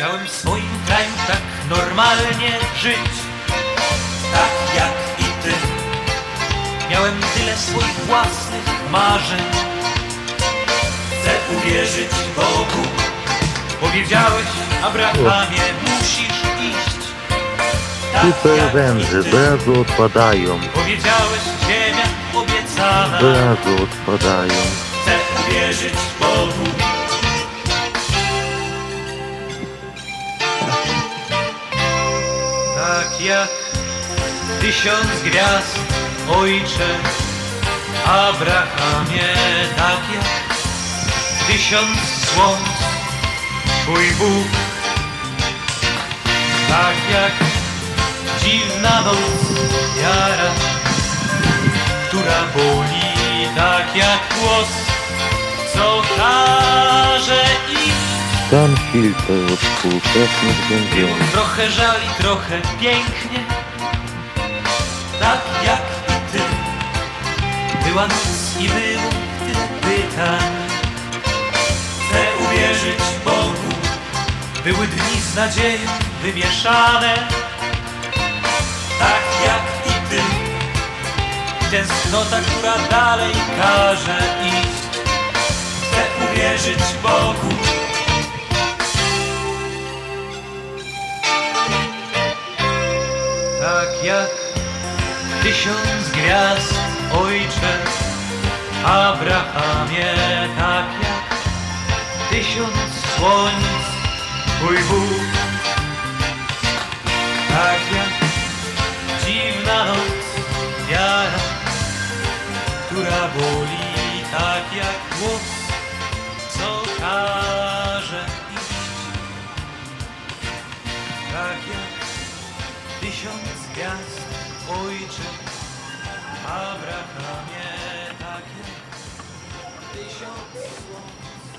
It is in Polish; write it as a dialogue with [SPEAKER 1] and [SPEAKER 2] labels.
[SPEAKER 1] Chciałem w swoim kraju tak normalnie żyć, tak jak i ty. Miałem tyle swoich własnych marzeń. Chcę uwierzyć Bogu. Powiedziałeś, Abrahamie, musisz iść. Tak
[SPEAKER 2] Super
[SPEAKER 1] jak i
[SPEAKER 2] węże,
[SPEAKER 1] ty.
[SPEAKER 2] brazu odpadają,
[SPEAKER 1] Powiedziałeś, ziemia obiecana.
[SPEAKER 2] brazu odpadają.
[SPEAKER 1] Chcę uwierzyć Bogu. Tak jak tysiąc gwiazd, ojcze Abrahamie, tak jak tysiąc słonc, Twój Bóg. Tak jak dziwna noc, jara, która boli, tak jak głos,
[SPEAKER 2] Stan filtr współczesnych więzień.
[SPEAKER 1] trochę żali, trochę pięknie, tak jak i ty. Była noc i było tyle pytań. Chcę uwierzyć Bogu, były dni z nadzieją wymieszane, tak jak i ty. Tęsknota, która dalej każe iść. Chcę uwierzyć Bogu. Tak jak tysiąc gwiazd, ojcze Abrahamie, tak jak tysiąc słońc, Twój Bóg, tak jak dziwna noc, wiara, która boli, tak jak głos, co każe iść, tak jak Tysiąc gwiazd, ojcze, Abrahamie, tak jak tysiąc słonc.